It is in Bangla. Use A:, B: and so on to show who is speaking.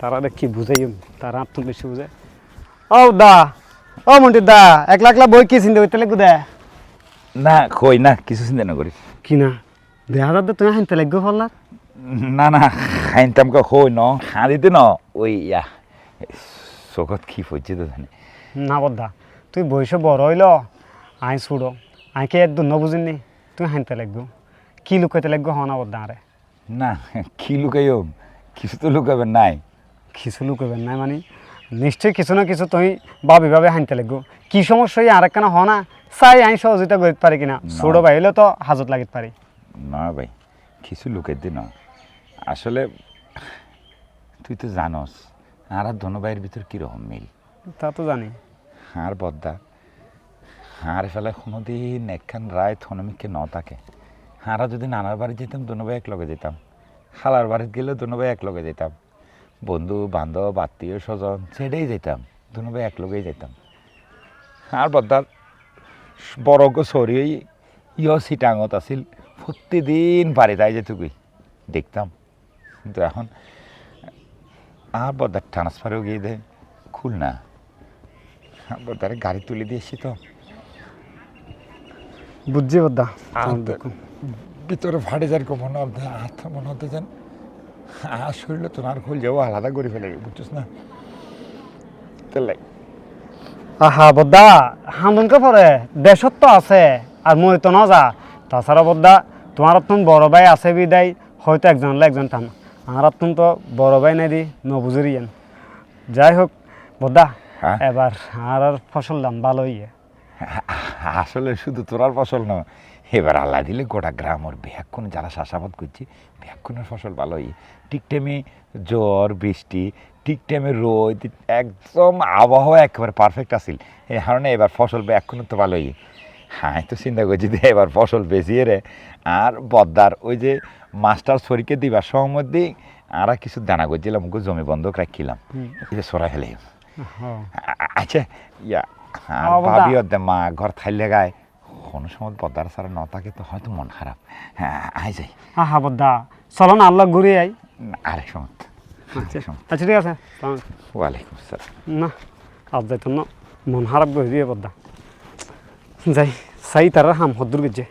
A: তারা কি বুঝাই তারা আত্ম বেশি বুঝে। ও দা ও মন্টি দা এক লাখ লাখ বই কি চিন্তা করতে লাগবে দে?
B: না কই না কিছু চিন্তা না করিস
A: কি না? দেড় হাজার দে তুমি হানতে লাগবে ফল্লার?
B: না না খাইনতামকে কই ন খাঁদিতে ন ওই ইয়া চোখত কি পড়ছে তো জানি।
A: না বদ্দা তুই বয়স বড় হইল আই ছুড়ো আইকে একদম ন তুই হানতে লাগবে কি লুকাইতে লাগবে হনা বদ্দা আরে
B: না কি লুকাইও কিছু তো লুকাবেন নাই
A: কিছু লুকাবেন নাই মানে নিশ্চয়ই কিছু না কিছু তুমি ভাবি ভাবে হানতে লাগবে কি সমস্যা আরেক কেন হনা চাই আই সহযোগিতা করতে পারি কিনা ছোট ভাই হইলে তো হাজত লাগিতে পারি
B: না ভাই কিছু লুকাইতে ন আসলে তুই তো জানস আর আর ধনবাইয়ের ভিতর কীরকম মিল
A: তা তো জানি
B: হার বদ্দা হার ফেলে কোনোদিন একখান রায় থনমিককে ন থাকে হারা যদি নানার বাড়ি যেতাম দুনোভাই এক লগে যেতাম। খালার বাড়িতে গেলে দুনোভাই এক লগে যেতাম। বন্ধু, বান্ধব, আত্মীয়, স্বজন ছেড়েই যেতাম দুনোভাই এক লগেই যেতাম। আর বদ্দার, বড় গো সরি ইয় সিটাঙত আছিল, প্রতিদিন বাড়ি তাই যেতুকুই দেখতাম। কিন্তু এখন আর বদ্দার ট্রান্সফারেও গিয়ে দেয় খুল না বদ্দারে গাড়ি তুলে দিয়েছি তো।
A: বুঝছি বদ্দা
B: ভিতরে ফাটে যার মনে হতে হাত মনে হতে আর শরীরে তো আর খুল যাব আলাদা করে ফেলে বুঝছিস না? তাহলে
A: আহা বদ্দা হামদনকে পরে? দেশত তো আছে আর মই তো ন যা তাছাড়া বদ্দা তোমার তুমি বড় ভাই আছে বিদায় হয়তো একজন হলে একজন টান আমার তুমি তো বড় ভাই নাই দি নবুজুরি যাই হোক বদ্দা
B: হ্যাঁ?
A: এবার আর ফসল দাম ভালো ইয়ে
B: আসলে শুধু তোরার ফসল না এবার আল্লাহ দিলে গোটা গ্রাম ওর ব্যাকুন যারা চাষাবাদ করছি ব্যাকুনের ফসল ভালোই। ঠিক টাইমে জ্বর বৃষ্টি ঠিক টাইমে রোদ একদম আবহাওয়া একেবারে পারফেক্ট আছিল। এই কারণে এবার ফসল ব্যাকুন তো ভালোই। হ্যাঁ তো চিন্তা করছি যে এবার ফসল বেশিয়ে রে আর বদ্দার ওই যে মাস্টার শরীরকে দিবার সময় দিই আর কিছু দানা করছিলাম ওকে জমি বন্ধক রাখিলাম। এই যে সরা ফেলে।
A: হ্যাঁ।
B: আচ্ছা ইয়া আর
A: ও বাবা।
B: ভাবি ওদের মা ঘর থাইলে গায়। কোনো সময় বদার সারা ন থাকে তো হয়তো মন খারাপ। হ্যাঁ আই যাই।
A: আহা বদ্দা চলো না আল্লাহ ঘুরে আই
B: আরেক সময়।
A: আচ্ছা ঠিক আছে
B: ওয়ালাইকুম আসসালাম
A: না আজ যাইতো না। মন খারাপ করে দিয়ে বদ্দা যাই চাই তারা হাম হদ্দুর গেছে।